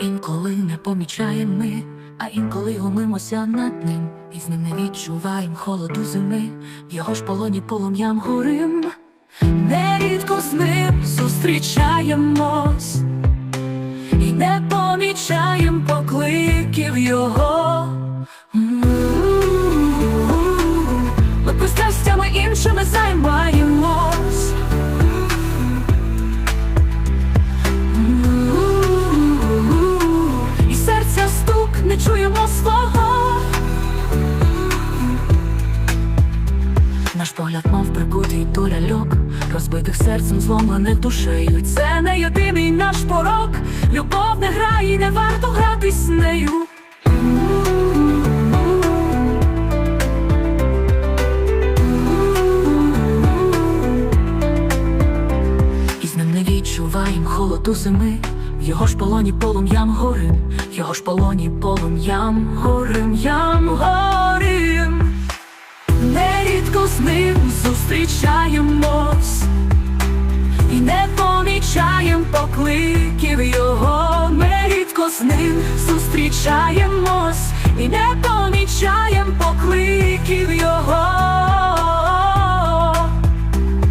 інколи не помічаємо ми, а інколи гомимося над ним, і з ним не відчуваємо холоду зими, в його ж полоні полум'ям горим. Нерідко з ним зустрічаємось і не помічаєм покликів його. Наш погляд, мов прикутий до ляльок, розбитих серцем, зломлених душею. Це не єдиний наш порок. Любов не грає, не варто гратись з нею. І з ним не відчуваєм холоду зими. В його ж полоні полум'ям горим, в його ж полоні полум'ям горим, ям горим. З ним зустрічаємось і не помічаєм покликів його. Нерідко з ним зустрічаємось і не помічаєм покликів його.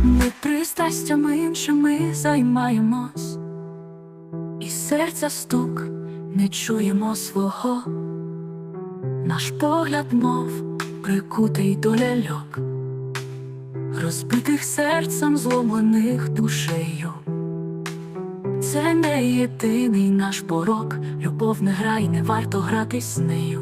Ми пристрастями іншими займаємось, і серця стук не чуємо свого. Наш погляд, мов прикутий до ляльок, розбитих серцем, зломлених душею. Це не єдиний наш порок, любов не грай, не варто гратись з нею.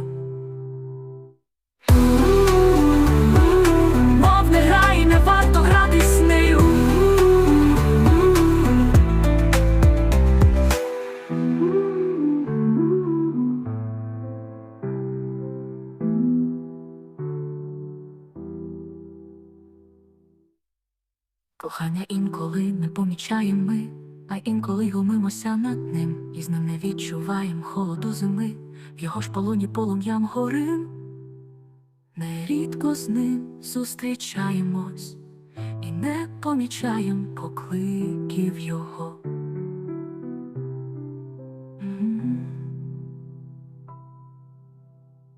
Кохання інколи не помічаємо ми, а інколи гумимося над ним, і з ним не відчуваєм холоду зими, в його ж полоні полум'ям горим. Нерідко з ним зустрічаємось і не помічаєм покликів його.